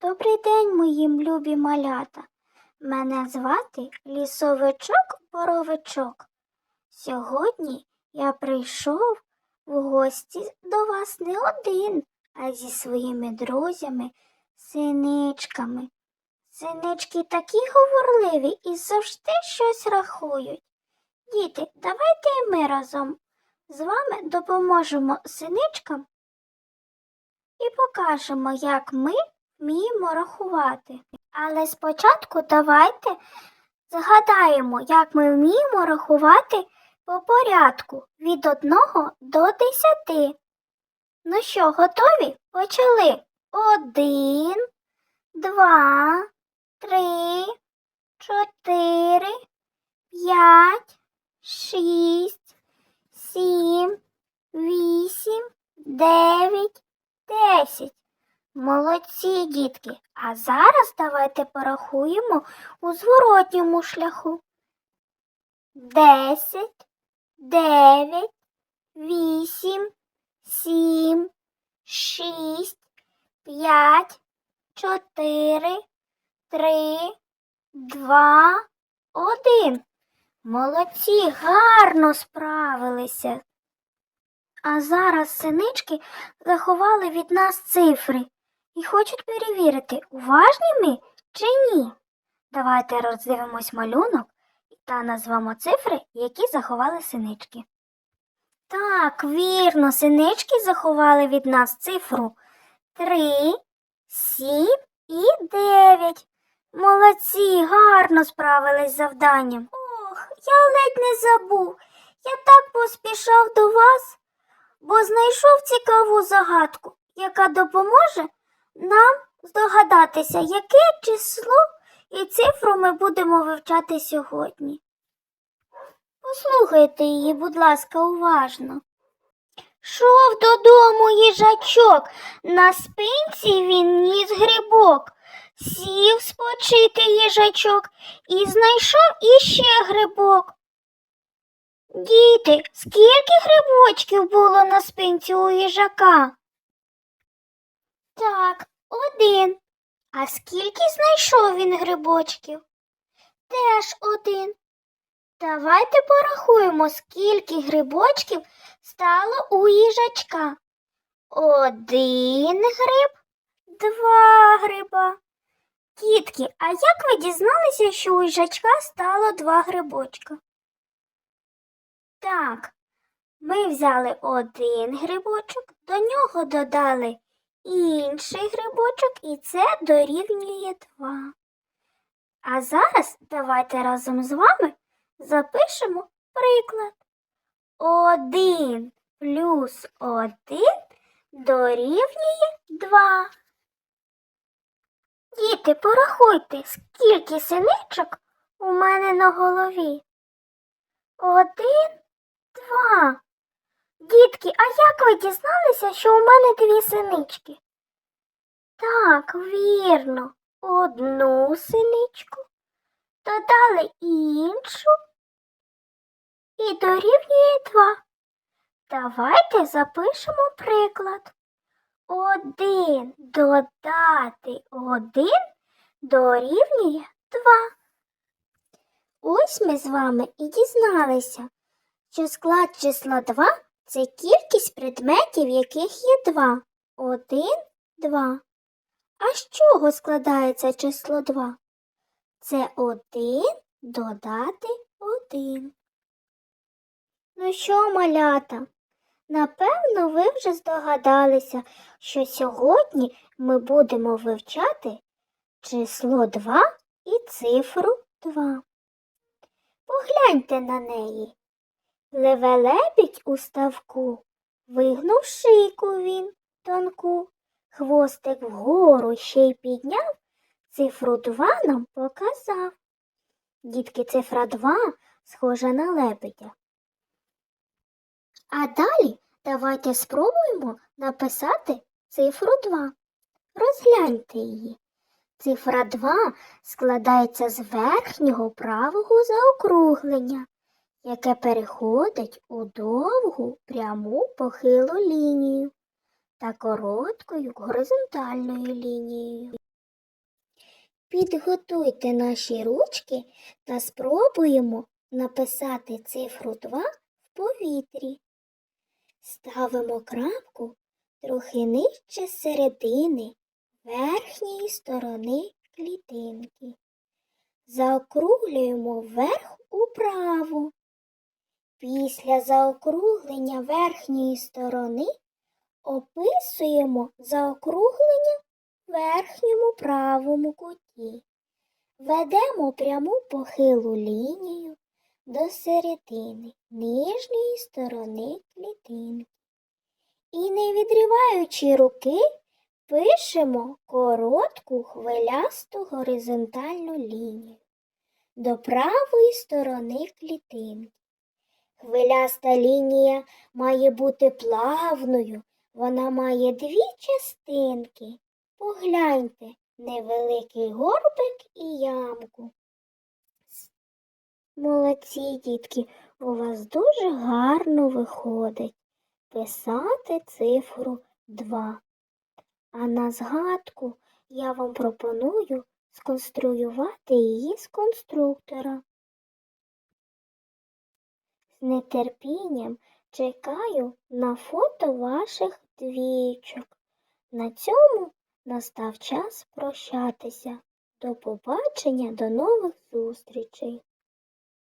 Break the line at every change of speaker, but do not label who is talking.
Добрий день, моїм любі малята. Мене звати Лісовичок Боровичок. Сьогодні я прийшов в гості до вас не один, а зі своїми друзями, синичками. Синички такі говорливі і завжди щось рахують. Діти, давайте і ми разом з вами допоможемо синичкам і покажемо, як ми вміємо рахувати. Але спочатку давайте згадаємо, як ми вміємо рахувати по порядку від 1 до 10. Ну що, готові? Почали. Один, два, три, чотири, п'ять, шість, сім, вісім, дев'ять, десять. Молодці, дітки. А зараз давайте порахуємо у зворотньому шляху. Десять, дев'ять, вісім, сім, шість, п'ять, чотири, три, два, один. Молодці, гарно справилися. А зараз синички заховали від нас цифри і хочуть перевірити, уважні ми чи ні. Давайте роздивимось малюнок та назвемо цифри, які заховали синички. Так, вірно, синички заховали від нас цифру 3, 7 і 9. Молодці, гарно справились з завданням. Ох, я ледь не забув. Я так поспішав до вас, бо знайшов цікаву загадку, яка допоможе нам здогадатися, яке число і цифру ми будемо вивчати сьогодні. Послухайте її, будь ласка, уважно. Шов додому їжачок, на спинці він ніс грибок. Сів спочити їжачок і знайшов іще грибок. Діти, скільки грибочків було на спинці у їжака? Так, один. А скільки знайшов він грибочків? Теж один. Давайте порахуємо, скільки грибочків стало у їжачка. Один гриб, два гриба. Тітки, а як ви дізналися, що у їжачка стало два грибочка? Так, ми взяли один грибочок, до нього додали інший грибочок, і це дорівнює два. А зараз давайте разом з вами запишемо приклад. Один плюс один дорівнює два. Діти, порахуйте, скільки синичок у мене на голові. Один, два. Дітки, а як ви дізналися, що у мене дві синички? Так, вірно, одну синичку, додали іншу і дорівнює два. Давайте запишемо приклад. Один додати один дорівнює два. Ось ми з вами і дізналися, що склад числа 2 це кількість предметів, яких є 2. 1, 2. А з чого складається число 2? Це 1 додати 1. Ну що, малята? Напевно, ви вже здогадалися, що сьогодні ми будемо вивчати число 2 і цифру 2. Погляньте на неї. Леве лебідь у ставку, вигнув шийку він тонку, хвостик вгору ще й підняв, цифру 2 нам показав. Дітки, цифра 2 схожа на лебедя. А далі давайте спробуємо написати цифру 2. Розгляньте її. Цифра 2 складається з верхнього правого заокруглення, яке переходить у довгу пряму похилу лінію та короткою горизонтальною лінією. Підготуйте наші ручки та спробуємо написати цифру 2 в повітрі. Ставимо крапку трохи нижче середини верхньої сторони клітинки. Заокруглюємо вверх управо. Після заокруглення верхньої сторони описуємо заокруглення в верхньому правому куті. Ведемо пряму похилу лінію до середини нижньої сторони клітинки. І не відриваючи руки, пишемо коротку хвилясту горизонтальну лінію до правої сторони клітинки. Хвиляста лінія має бути плавною, вона має дві частинки. Погляньте, невеликий горбик і ямку. Молодці, дітки, у вас дуже гарно виходить писати цифру 2. А на згадку я вам пропоную сконструювати її з конструктора. З нетерпінням чекаю на фото ваших двічок. На цьому настав час прощатися. До побачення, до нових зустрічей.